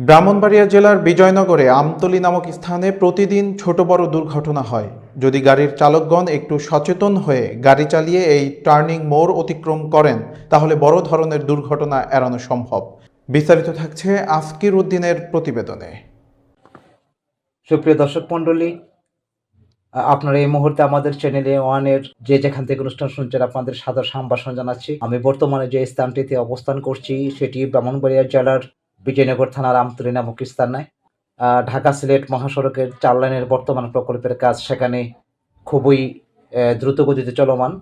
ব্রাহ্মণবাড়িয়া জেলার বিজয়নগরে আমতলী নামক স্থানে প্রতিদিন ছোট বড় দুর্ঘটনা হয়। যদি গাড়ির চালকগণ একটু সচেতন হয়ে গাড়ি চালিয়ে এই টার্নিং মোড় অতিক্রম করেন, তাহলে বড় ধরনের দুর্ঘটনা এড়ানো সম্ভব। বিস্তারিত থাকছে আফকির উদ্দিনের প্রতিবেদনে। সুপ্রিয় দর্শক মণ্ডলী আ- আপনারা এই মুহূর্তে আমাদের চ্যানেলে ওয়ানের যে যেখান থেকে অনুষ্ঠান শুনছেন, আপনাদের সাদর সম্ভাষণ জানাচ্ছি। আমি বর্তমানে যে স্থানটিতে অবস্থান করছি, সেটি ব্রাহ্মণবাড়িয়া জেলার বিজয়নগর থানার আমতলী নামক স্থানে ঢাকা সিলেট মহাসড়কের চার লাইনের বর্তমান প্রকল্পের কাজ সেখানে খুবই আহ, দ্রুত গতিতে চলমান।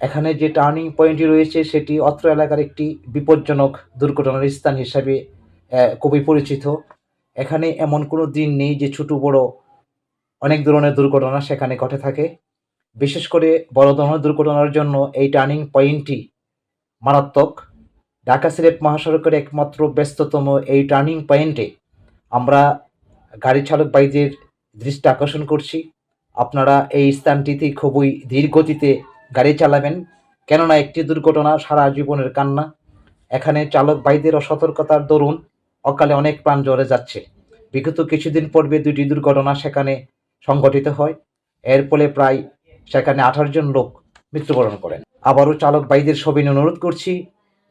এখানে যে টার্নিং পয়েন্টটি রয়েছে সেটি অত্র এলাকার একটি বিপজ্জনক দুর্ঘটনার স্থান হিসাবে খুবই পরিচিত। এখানে এমন কোনো দিন নেই যে ছোট বড় অনেক ধরনের দুর্ঘটনা সেখানে ঘটে থাকে। বিশেষ করে বড় ধরনের দুর্ঘটনার জন্য এই টার্নিং পয়েন্টটি মারাত্মক। ঢাকা সিলেট মহাসড়কের একমাত্র ব্যস্ততম এই টার্নিং পয়েন্টে আমরা গাড়ি চালক ভাইদের দৃষ্টি আকর্ষণ করছি। আপনারা এই স্থানটিতে খুবই ধীর গতিতে গাড়ি চালাবেন, কেননা একটি দুর্ঘটনা সারা জীবনের কান্না। এখানে চালক ভাইদের অসতর্কতার দরুন অকালে অনেক প্রাণ জ্বরে যাচ্ছে। বিগত কিছুদিন পূর্বে দুটি দুর্ঘটনা সেখানে সংঘটিত হয়। এর ফলে প্রায় সেখানে আঠারো জন লোক মৃত্যুবরণ করেন। আবারও চালক ভাইদের সবিন অনুরোধ করছি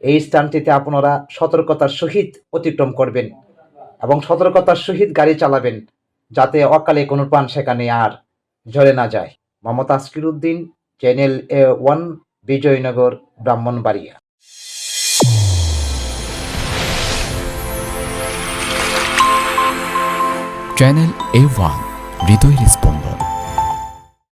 এই স্থানটিতে আপনারা সতর্কতার সহিত অতিক্রম করবেন এবং সতর্কতার সহিত গাড়ি চালাবেন যাতে অকালে কোনো প্রাণ সেখানে আর ঝরে না যায়। Mohammad Azkir Uddin channel A one Bijoynagar, Brahmanbaria. Channel A one হৃদয়ের স্পন্দন।